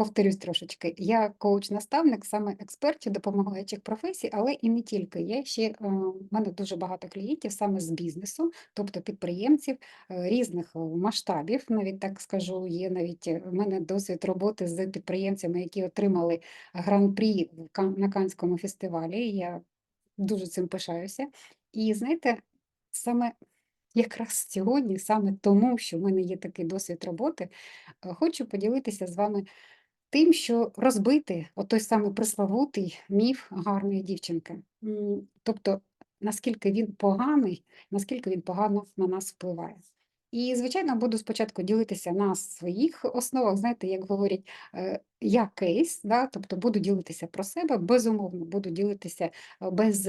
Повторюсь трошечки. Я коуч-наставник, саме експертів допомагаючих професій, але і не тільки. Я ще е, в мене дуже багато клієнтів саме з бізнесу, тобто підприємців е, різних е, масштабів. Навіть так скажу, є навіть в мене досвід роботи з підприємцями, які отримали Кан- на Канському фестивалі. Я дуже цим пишаюся. І знаєте, саме якраз сьогодні, саме тому, що в мене є такий досвід роботи, е, хочу поділитися з вами тим, що розбити отой самий пресловутий міф гарної дівчинки. Тобто, наскільки він поганий, наскільки він погано на нас впливає. І, звичайно, буду спочатку ділитися на своїх основах, знаєте, як говорять, е, я кейс, да, тобто буду ділитися про себе, безумовно, буду ділитися е, без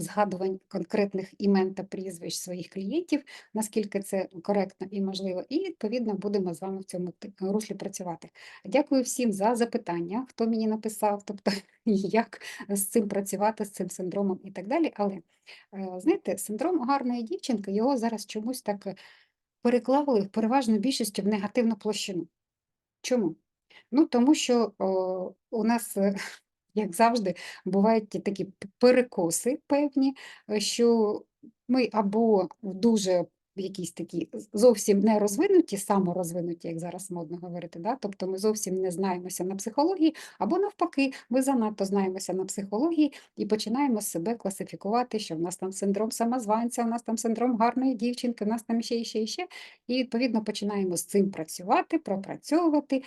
згадувань конкретних імен та прізвищ своїх клієнтів, наскільки це коректно і можливо, і відповідно будемо з вами в цьому руслі працювати. Дякую всім за запитання, хто мені написав, тобто як з цим працювати, з цим синдромом і так далі. Але е, знаєте, синдром гарної дівчинки його зараз чомусь так е, переклали переважно більшістю в негативну площину. Чому? Ну, тому що о, у нас е, як завжди, бувають такі перекоси певні, е, що ми або в дуже якісь такі зовсім не розвинуті, саморозвинуті, як зараз модно говорити, да? тобто ми зовсім не знаємося на психології, або навпаки, ми занадто знаємося на психології і починаємо себе класифікувати, що в нас там синдром самозванця, у нас там синдром гарної дівчинки, у нас там ще, і ще, і ще. І відповідно починаємо з цим працювати, пропрацьовувати,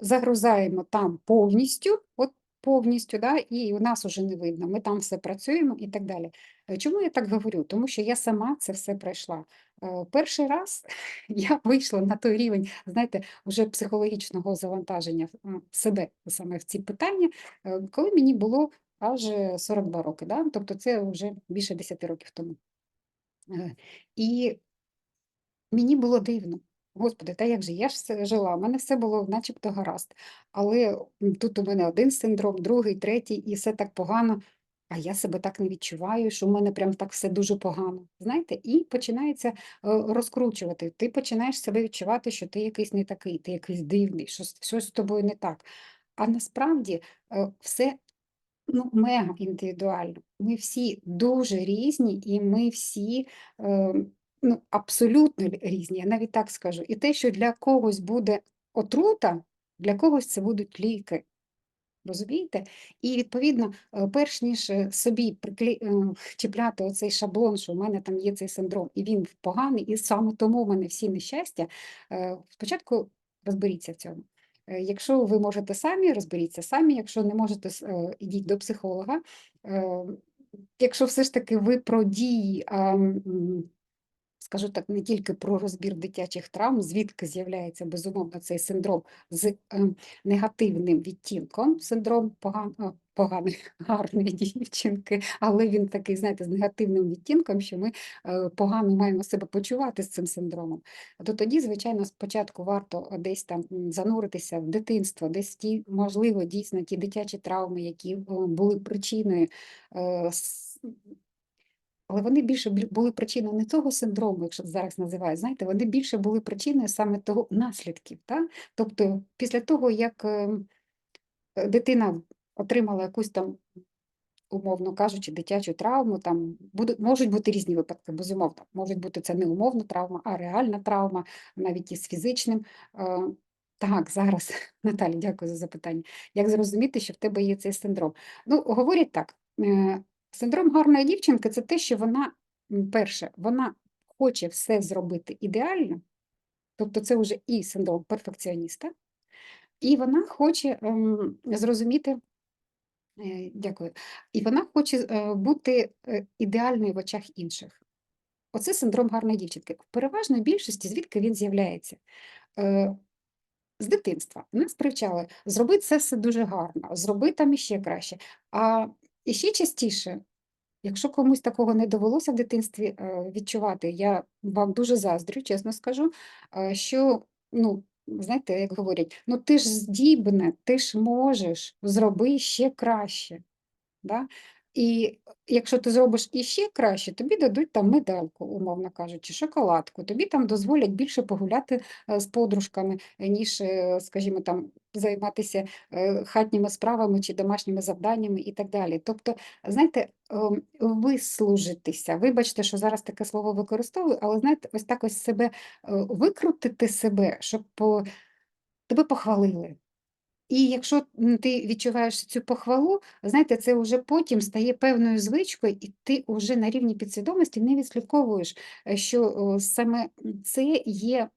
загрузаємо там повністю, от повністю, да, і у нас уже не видно, ми там все працюємо і так далі. Е, Чому я так говорю? Тому що я сама це все пройшла. Е, Перший раз я вийшла на той рівень, знаєте, вже психологічного завантаження себе саме в ці питання, е, коли мені було аж е, 42 роки, да? тобто це вже більше 10 років тому. І Мені було дивно. Господи, та як же я ж жила, у мене все було начебто гаразд. Але тут у мене один синдром, другий, третій, і все так погано. А я себе так не відчуваю, що в мене прям так все дуже погано. Знаєте, і починається е, розкручувати. Ти починаєш себе відчувати, що ти якийсь не такий, ти якийсь дивний, щось, щось з тобою не так. А насправді е, все ну, мега індивідуально. Ми всі дуже різні, і ми всі е, ну, абсолютно різні, я навіть так скажу. І те, що для когось буде отрута, для когось це будуть ліки. Розумієте? І відповідно, е, перш ніж е, собі приклі... е, чіпляти оцей шаблон, що в мене там є цей синдром, і він поганий, і саме тому в мене всі нещастя, спочатку розберіться в цьому. Якщо ви можете самі, розберіться самі, якщо не можете, ідіть до психолога. Якщо все ж таки ви про дії, скажу так, не тільки про розбір дитячих травм, звідки з'являється безумовно цей синдром з е, негативним відтінком, синдром поган, о, поганої, гарної дівчинки, але він такий, знаєте, з негативним відтінком, що ми е, погано маємо себе почувати з цим синдромом. То тоді, звичайно, спочатку варто десь там зануритися в дитинство, десь ті, можливо, дійсно ті дитячі травми, які е, були причиною. Е, але вони більше були причиною не того синдрому, якщо зараз називають, знаєте, вони більше були причиною саме того наслідків. Та? Тобто, після того, як е, е, дитина отримала якусь там, умовно кажучи, дитячу травму, там будуть, можуть бути різні випадки, безумовно. Можуть бути це не умовна травма, а реальна травма, навіть із фізичним. е, Так, зараз, Наталі, дякую за запитання. Як зрозуміти, що в тебе є цей синдром? Ну, говорять так. Синдром гарної дівчинки це те, що вона, перше, вона хоче все зробити ідеально, тобто це вже і синдром перфекціоніста, і вона хоче ем, зрозуміти, е, дякую, і вона хоче е, бути е, ідеальною в очах інших. Оце синдром гарної дівчинки. В переважної більшості, звідки він з'являється? Е, з дитинства нас привчали, зроби це все дуже гарно, зроби там іще краще. А іще частіше Якщо комусь такого не довелося в дитинстві е, відчувати, я вам дуже заздрю, чесно скажу, е, що, ну, знаєте, як говорять, ну ти ж здібне, ти ж можеш, зроби ще краще. Да? І якщо ти зробиш іще краще, тобі дадуть там медальку, умовно кажучи, шоколадку. Тобі там дозволять більше погуляти е, з подружками, ніж, е, скажімо, там займатися е, хатніми справами чи домашніми завданнями і так далі. Тобто, знаєте, ем, вислужитися. Вибачте, що зараз таке слово використовую, але знаєте, ось так ось себе викрутити себе, щоб тебе похвалили. І якщо ти відчуваєш цю похвалу, знаєте, це вже потім стає певною звичкою, і ти вже на рівні підсвідомості не відслідковуєш, е, що саме це є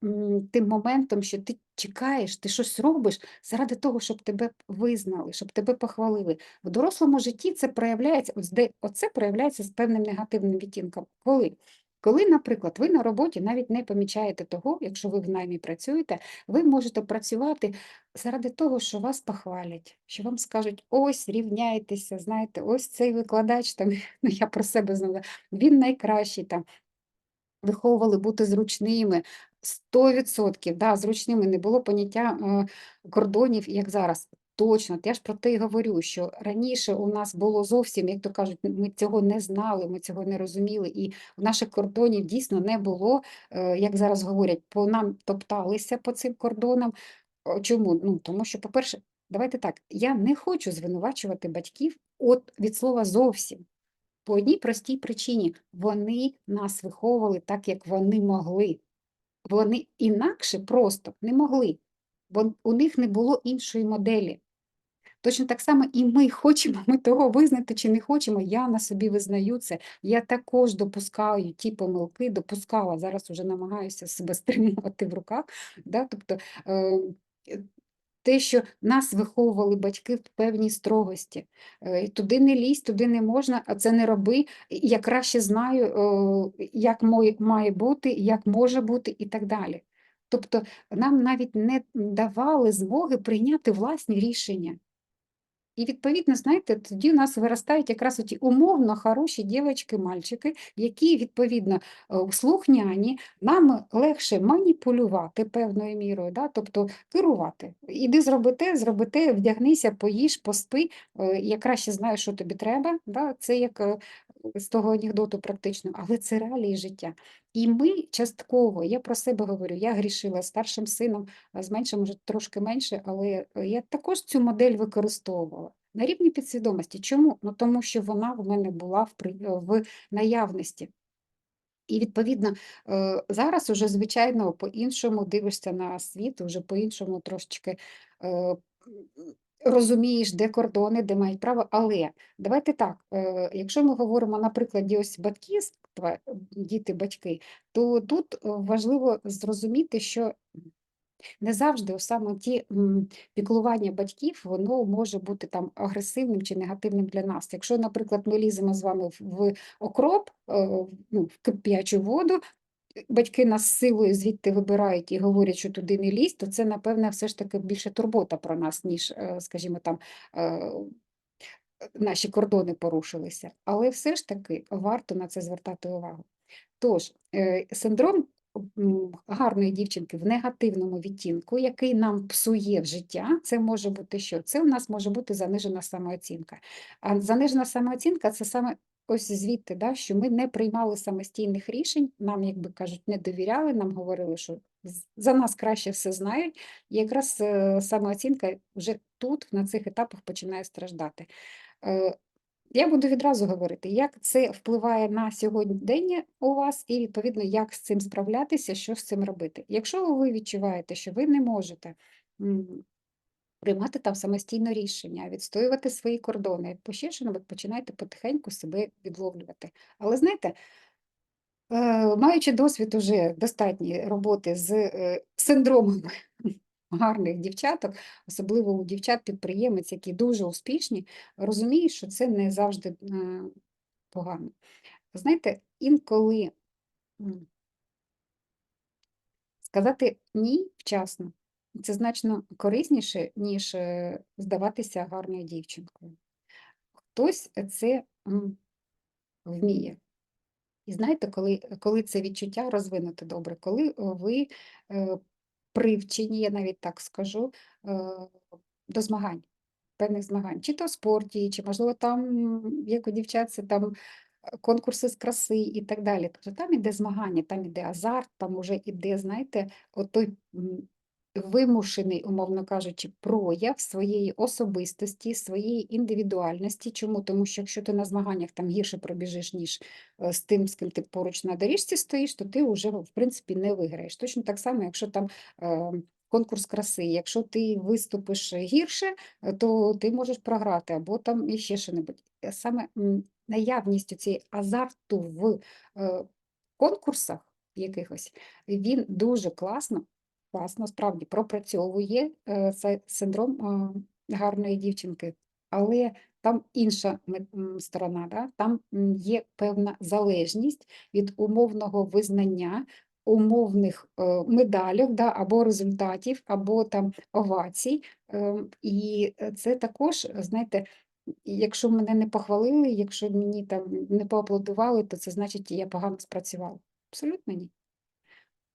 тим моментом, що ти чекаєш, ти щось робиш заради того, щоб тебе визнали, щоб тебе похвалили. В дорослому житті це проявляється, оце проявляється з певним негативним відтінком. Коли? Коли, наприклад, ви на роботі навіть не помічаєте того, якщо ви в наймі працюєте, ви можете працювати заради того, що вас похвалять, що вам скажуть, ось рівняйтеся, знаєте, ось цей викладач, там, ну я про себе знаю, він найкращий там, виховували бути зручними. 100%, да, зручними не було поняття е, кордонів, як зараз. Точно, я ж про те й говорю, що раніше у нас було зовсім, як то кажуть, ми цього не знали, ми цього не розуміли, і в наших кордонів дійсно не було, е, як зараз говорять, по нам топталися по цим кордонам. Чому? Ну, тому що, по-перше, давайте так, я не хочу звинувачувати батьків от від слова зовсім. По одній простій причині вони нас виховували так, як вони могли. Вони інакше просто не могли, бо у них не було іншої моделі. Точно так само і ми хочемо ми того визнати чи не хочемо. Я на собі визнаю це. Я також допускаю ті помилки, допускала, зараз вже намагаюся себе стримувати в руках. Да? Тобто, е, те, що нас виховували батьки в певній строгості. Е, Туди не лізь, туди не можна, а це не роби. Я краще знаю, е, як має бути, як може бути і так далі. Тобто нам навіть не давали змоги прийняти власні рішення. І відповідно, знаєте, тоді у нас виростають якраз оті умовно хороші дівчатки, мальчики, які відповідно е, слухняні, нам легше маніпулювати певною мірою, да? тобто керувати. Іди зроби те, зроби те, вдягнися, поїж, поспи. е, Я краще знаю, що тобі треба. Да? Це як е, з того анекдоту практично, але це реалії життя. І ми частково, я про себе говорю, я грішила старшим сином, з меншим вже трошки менше, але я також цю модель використовувала на рівні підсвідомості. Чому? Ну тому що вона в мене була в, в наявності. І відповідно е, зараз уже, звичайно, по-іншому дивишся на світ, вже по-іншому трошечки е, розумієш, де кордони, де мають право. Але давайте так, е, якщо ми говоримо на прикладі ось батьківства, діти-батьки, то тут е, важливо зрозуміти, що не завжди саме ті піклування батьків, воно може бути там агресивним чи негативним для нас. Якщо, наприклад, ми ліземо з вами в, в окроп, е, ну, в кип'ячу воду, батьки нас силою звідти вибирають і говорять, що туди не лізь, то це, напевне, все ж таки більше турбота про нас, ніж, е, скажімо, там. е, Наші кордони порушилися, але все ж таки варто на це звертати увагу. Тож, е, синдром гарної дівчинки в негативному відтінку, який нам псує в життя, це може бути що? Це у нас може бути занижена самооцінка. А занижена самооцінка це саме ось звідти, да, що ми не приймали самостійних рішень, нам, як би кажуть, не довіряли, нам говорили, що за нас краще все знають, і якраз е, самооцінка вже тут, на цих етапах, починає страждати. Е, я буду відразу говорити, як це впливає на сьогодення у вас, і відповідно, як з цим справлятися, що з цим робити. Якщо ви відчуваєте, що ви не можете приймати там самостійно рішення, відстоювати свої кордони, пощешено, ви починаєте потихеньку себе відловлювати. Але знаєте, е, маючи досвід уже достатньої роботи з е, синдромом гарних дівчаток, особливо у дівчат-підприємець, які дуже успішні, розумієш, що це не завжди е, погано. Знаєте, інколи сказати ні вчасно це значно корисніше, ніж е, здаватися гарною дівчинкою. Хтось це вміє. І знаєте, коли, коли це відчуття розвинуте добре, коли ви е, привчені, я навіть так скажу, е, до змагань. певних змагань, чи то в спорті, чи, можливо, там, як у дівчат, це там конкурси з краси і так далі. Тобто там іде змагання, там іде азарт, там уже іде, знаєте, от той м, вимушений, умовно кажучи, прояв своєї особистості, своєї індивідуальності. Чому? Тому що якщо ти на змаганнях там гірше пробіжиш, ніж е, з тим, з ким ти поруч на доріжці стоїш, то ти вже, в принципі, не виграєш. Точно так само, якщо там е, конкурс краси, якщо ти виступиш гірше, е, то ти можеш програти, або там іще що-небудь. Е, Саме м, наявністю цієї азарту в конкурсах якихось, він дуже класно, класно справді пропрацьовує е, синдром е, гарної дівчинки, але там інша сторона, да? там є певна залежність від умовного визнання, умовних е, медалів да? або результатів, або там овацій. І це також, знаєте, якщо мене не похвалили, якщо мені там не поаплодували, то це значить, я погано спрацювала. Абсолютно ні.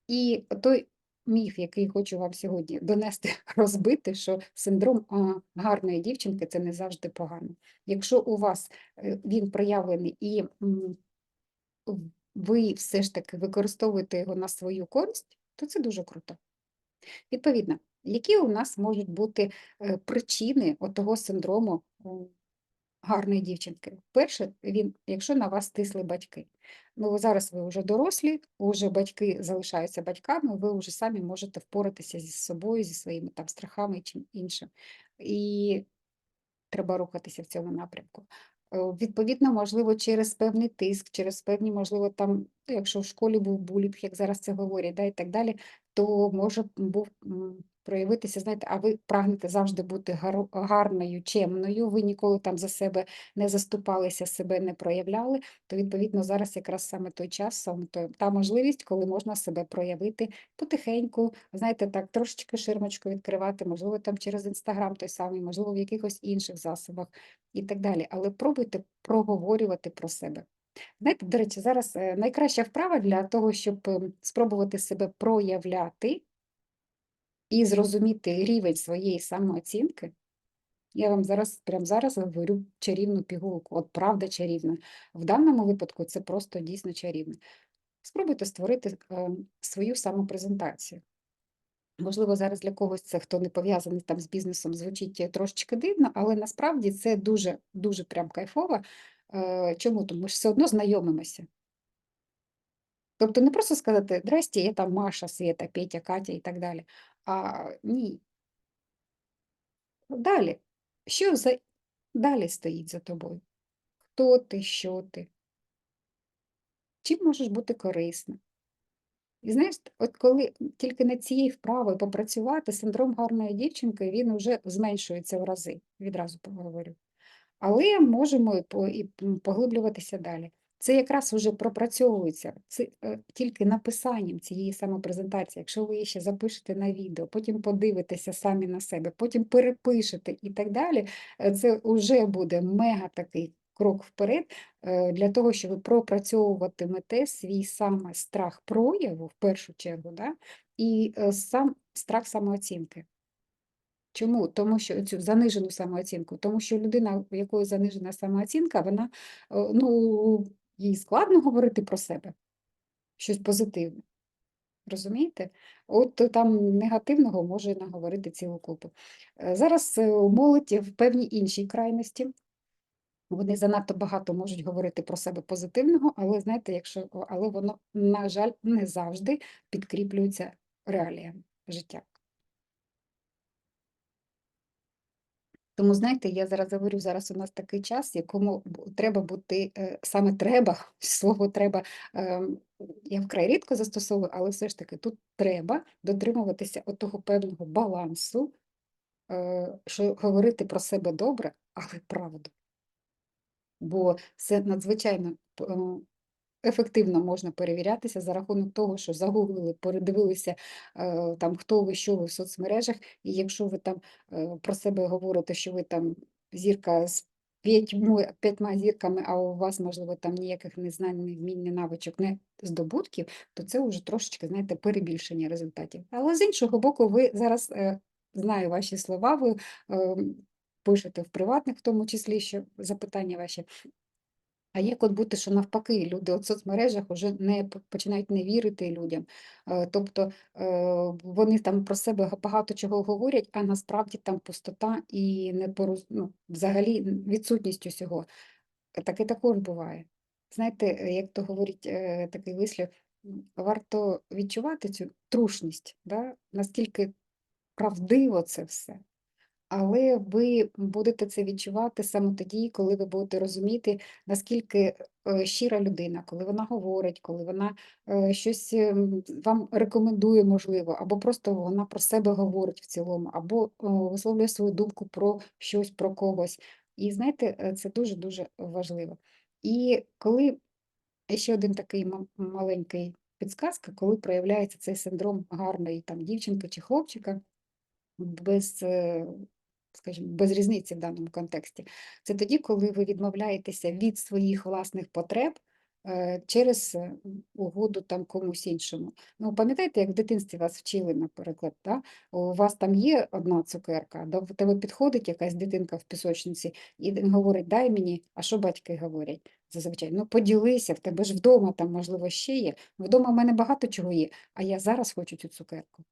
І той міф, який хочу вам сьогодні донести, розбити, що синдром гарної дівчинки це не завжди погано. Якщо у вас е, він проявлений і ви все ж таки використовуєте його на свою користь, то це дуже круто. Відповідно, які у нас можуть бути е, причини того синдрому гарної дівчинки? Перше, він, якщо на вас тисли батьки. Ну, зараз ви вже дорослі, уже батьки залишаються батьками, ви вже самі можете впоратися зі собою, зі своїми там страхами і чим іншим. І треба рухатися в цьому напрямку. Е, Відповідно, можливо, через певний тиск, через певні, можливо, там, якщо в школі був булінг, як зараз це говорять, да, і так далі, то може був проявитися, знаєте, а ви прагнете завжди бути гарною, чемною, ви ніколи там за себе не заступалися, себе не проявляли, то відповідно зараз якраз саме той час, саме та можливість, коли можна себе проявити потихеньку, знаєте, так, трошечки ширмочку відкривати, можливо, там через інстаграм той самий, можливо, в якихось інших засобах і так далі. Але пробуйте проговорювати про себе. Знаєте, до речі, зараз е, найкраща вправа для того, щоб ем, спробувати себе проявляти і зрозуміти рівень своєї самооцінки. Я вам зараз, прямо зараз говорю чарівну пігулку, от правда чарівна. В даному випадку це просто дійсно чарівно. Спробуйте створити е, свою самопрезентацію. Можливо, зараз для когось це, хто не пов'язаний там з бізнесом, звучить е, трошечки дивно, але насправді це дуже, дуже прям кайфово. Е, Чому? Тому що все одно знайомимося. Тобто не просто сказати «Здрасте, я там Маша, Света, Петя, Катя і так далі. А ні. Далі. Що за... далі стоїть за тобою? Хто ти, що ти? Чим можеш бути корисна? І знаєш, от коли тільки над цією вправою попрацювати, синдром гарної дівчинки, він вже зменшується в рази, відразу поговорю. Але можемо і поглиблюватися далі. Це якраз вже пропрацьовується це, е, тільки написанням цієї самопрезентації. Якщо ви її ще запишете на відео, потім подивитеся самі на себе, потім перепишете і так далі, е, це вже буде мега такий крок вперед е, для того, щоб пропрацьовуватимете свій саме страх прояву в першу чергу, да? і е, сам страх самооцінки. Чому? Тому що цю занижену самооцінку, тому що людина, у якої занижена самооцінка, вона е, ну, їй складно говорити про себе, щось позитивне. Розумієте? От там негативного може наговорити цілу купу. Е, Зараз е, молодь в певній іншій крайності. Вони занадто багато можуть говорити про себе позитивного, але знаєте, якщо але воно, на жаль, не завжди підкріплюється реаліями життя. Тому, знаєте, я зараз говорю, зараз у нас такий час, якому треба бути, е, саме треба, слово треба, ем, я вкрай рідко застосовую, але все ж таки тут треба дотримуватися того певного балансу, е, що говорити про себе добре, але правду. Бо це надзвичайно е, ефективно можна перевірятися за рахунок того, що загуглили, передивилися е, там, хто ви, що ви в соцмережах, і якщо ви там е, про себе говорите, що ви там зірка з п'ятьма, зірками, а у вас, можливо, там ніяких не знань, не вмінь, не навичок, не здобутків, то це вже трошечки, знаєте, перебільшення результатів. Але з іншого боку, ви зараз, е, знаю ваші слова, ви е, пишете в приватних, в тому числі, що запитання ваші. А як от бути, що навпаки, люди в соцмережах вже не починають не вірити людям. Е, Тобто е, вони там про себе багато чого говорять, а насправді там пустота і непороз... ну, взагалі відсутність усього. Таке також буває. Знаєте, е, як то говорить такий вислів, варто відчувати цю трушність, да? наскільки правдиво це все. Але ви будете це відчувати саме тоді, коли ви будете розуміти, наскільки е, щира людина, коли вона говорить, коли вона е, щось ем, вам рекомендує, можливо, або просто вона про себе говорить в цілому, або висловлює свою думку про щось, про когось. І знаєте, е, це дуже-дуже важливо. І коли ще один такий маленький підсказка, коли проявляється цей синдром гарної там дівчинки чи хлопчика без, е, скажімо, без різниці в даному контексті. Це тоді, коли ви відмовляєтеся від своїх власних потреб е, через е, угоду там комусь іншому. Ну, пам'ятаєте, як в дитинстві вас вчили, наприклад, да? у вас там є одна цукерка, до тебе підходить якась дитинка в пісочниці і говорить, дай мені, а що батьки говорять? Зазвичай, ну поділися, в тебе ж вдома там, можливо, ще є. Вдома в мене багато чого є, а я зараз хочу цю цукерку.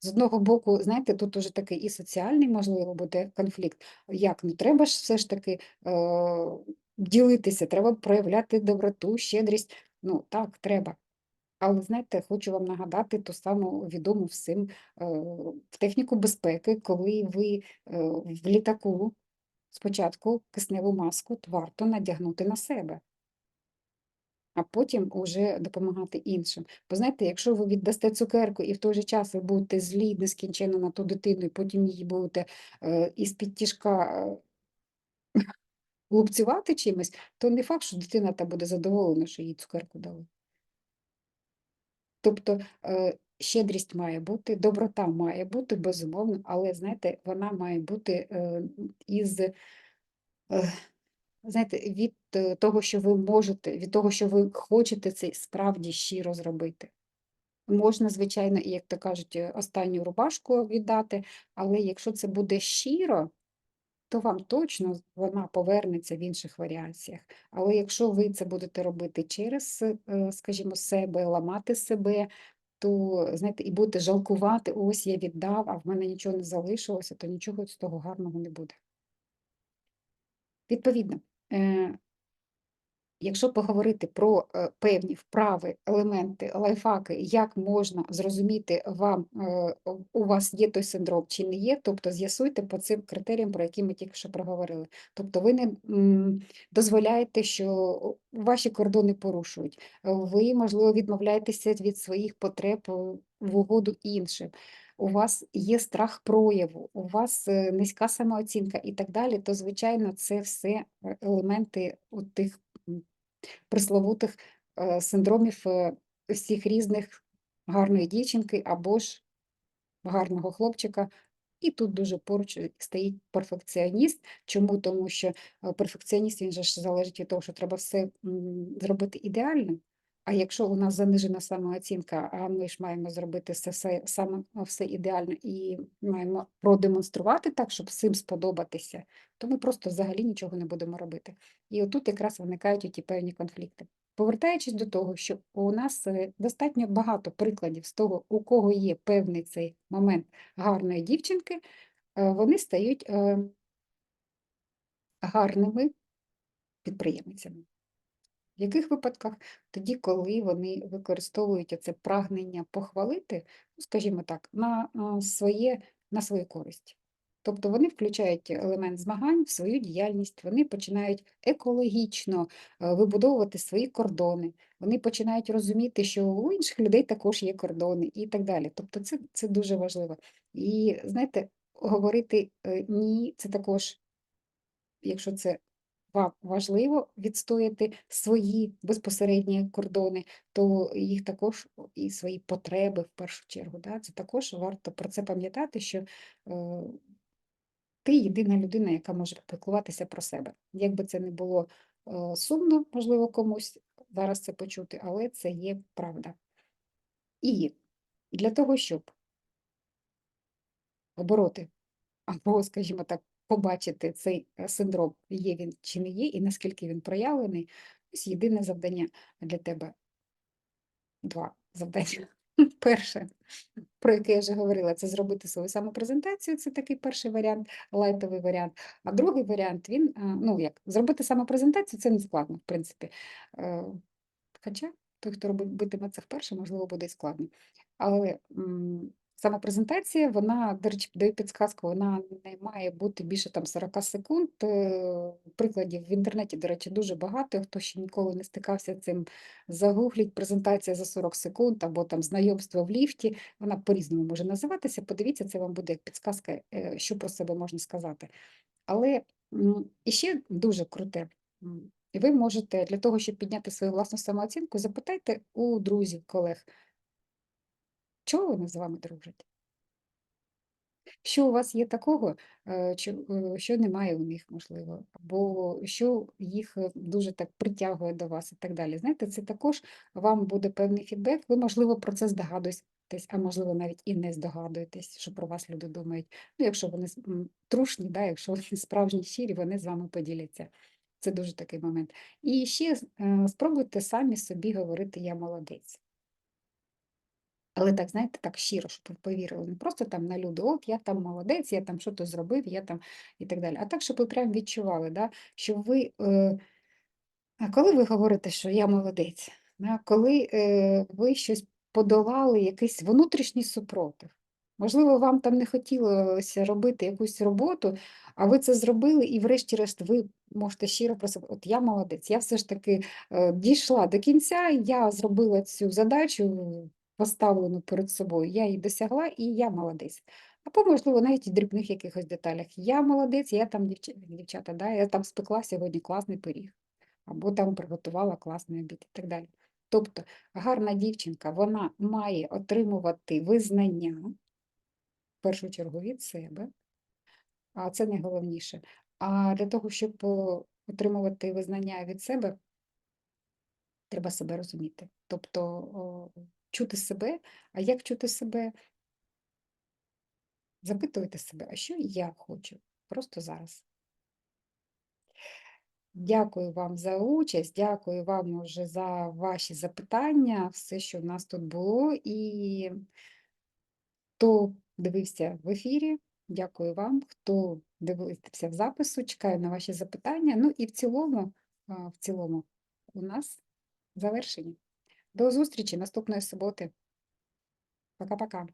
З одного боку, знаєте, тут уже такий і соціальний, можливо, буде конфлікт. Як? Ну треба ж все ж таки е, ділитися, треба проявляти доброту, щедрість. Ну так, треба. Але знаєте, хочу вам нагадати ту саму відому всім е, в техніку безпеки, коли ви е, в літаку спочатку кисневу маску варто надягнути на себе а потім уже допомагати іншим. Бо знаєте, якщо ви віддасте цукерку і в той же час ви будете злі нескінченно на ту дитину, і потім її будете е, із-під тішка е, лупцювати чимось, то не факт, що дитина та буде задоволена, що їй цукерку дали. Тобто е, щедрість має бути, доброта має бути, безумовно, але знаєте, вона має бути із. Знаєте, від е, того, що ви можете, від того, що ви хочете це справді щиро зробити. Можна, звичайно, як то кажуть, е, останню рубашку віддати, але якщо це буде щиро, то вам точно вона повернеться в інших варіаціях. Але якщо ви це будете робити через, е, скажімо, себе, ламати себе, то, знаєте, і будете жалкувати, ось я віддав, а в мене нічого не залишилося, то нічого з того гарного не буде. Відповідно, Якщо поговорити про е, певні вправи, елементи, лайфхаки, як можна зрозуміти вам, е, у вас є той синдром чи не є, тобто з'ясуйте по цим критеріям, про які ми тільки що проговорили. Тобто ви не дозволяєте, що ваші кордони порушують, ви, можливо, відмовляєтеся від своїх потреб е, в угоду іншим. У вас є страх прояву, у вас е, низька самооцінка і так далі, то, звичайно, це все е, елементи тих м, пресловутих е, синдромів всіх різних гарної дівчинки або ж гарного хлопчика. І тут дуже поруч стоїть перфекціоніст. Чому? Тому що перфекціоніст він же ж залежить від того, що треба все зробити ідеально. А якщо у нас занижена самооцінка, а ми ж маємо зробити все, все, саме все ідеально і маємо продемонструвати так, щоб всім сподобатися, то ми просто взагалі нічого не будемо робити. І отут якраз виникають ті певні конфлікти. Повертаючись до того, що у нас е, достатньо багато прикладів з того, у кого є певний цей момент гарної дівчинки, е, вони стають е, гарними підприємцями. В яких випадках? Тоді, коли вони використовують це прагнення похвалити, ну, скажімо так, на своє, на свою користь. Тобто вони включають елемент змагань в свою діяльність, вони починають екологічно е, вибудовувати свої кордони, вони починають розуміти, що у інших людей також є кордони і так далі. Тобто це, це дуже важливо. І знаєте, говорити е, ні, це також, якщо це вам важливо відстояти свої безпосередні кордони, то їх також і свої потреби в першу чергу. Да? Це також варто про це пам'ятати, що е, ти єдина людина, яка може піклуватися про себе. Як би це не було е, сумно, можливо, комусь зараз це почути, але це є правда. І для того, щоб обороти або, скажімо так, побачити цей е, синдром, є він чи не є, і наскільки він проявлений. Ось єдине завдання для тебе. Два завдання. Перше, про яке я вже говорила, це зробити свою самопрезентацію. Це такий перший варіант, лайтовий варіант. А другий варіант він, е, ну як, зробити самопрезентацію це не складно, в принципі. Е, Хоча той, хто робитиме це вперше, можливо, буде і складно. Але м, сама презентація, вона, до речі, даю підсказку, вона не має бути більше там 40 секунд. Е, Прикладів в інтернеті, до речі, дуже багато. Хто ще ніколи не стикався цим, загугліть презентація за 40 секунд або там знайомство в ліфті. Вона по-різному може називатися. Подивіться, це вам буде як підсказка, е, що про себе можна сказати. Але і ще дуже круте. І ви можете для того, щоб підняти свою власну самооцінку, запитайте у друзів, колег, чого вони з вами дружать? Що у вас є такого, е, е, що немає у них, можливо, або що їх е, дуже так притягує до вас і так далі. Знаєте, це також вам буде певний фідбек. Ви, можливо, про це здогадуєтесь, а можливо, навіть і не здогадуєтесь, що про вас люди думають. Ну, якщо вони трушні, да, якщо вони справжні щирі, вони з вами поділяться. Це дуже такий момент. І ще спробуйте самі собі говорити Я молодець. Але так, знаєте, так щиро, щоб повірили. Не просто там на люди, от я там молодець, я там щось зробив, я там і так далі. А так, щоб ви прям відчували, да, що ви, е, коли ви говорите, що я молодець, да, коли е, ви щось подолали, якийсь внутрішній супротив. Можливо, вам там не хотілося робити якусь роботу, а ви це зробили, і врешті-решт ви можете щиро про себе, от я молодець, я все ж таки е, дійшла до кінця, я зробила цю задачу, поставлену перед собою, я її досягла, і я молодець. Або, можливо, навіть в дрібних якихось деталях. Я молодець, я там дівчата, дівчата, да, я там спекла сьогодні класний пиріг, або там приготувала класний обід і так далі. Тобто гарна дівчинка, вона має отримувати визнання, в першу чергу від себе, а це найголовніше. А для того, щоб е, отримувати визнання від себе, треба себе розуміти. Тобто чути себе, а як чути себе? Запитуйте себе, а що я хочу просто зараз. Дякую вам за участь, дякую вам уже за ваші запитання, все, що в нас тут було. І хто дивився в ефірі, дякую вам, хто дивився в запису, чекаю на ваші запитання. Ну і в цілому, в цілому у нас завершення. До зустрічі наступної суботи. Пока-пока.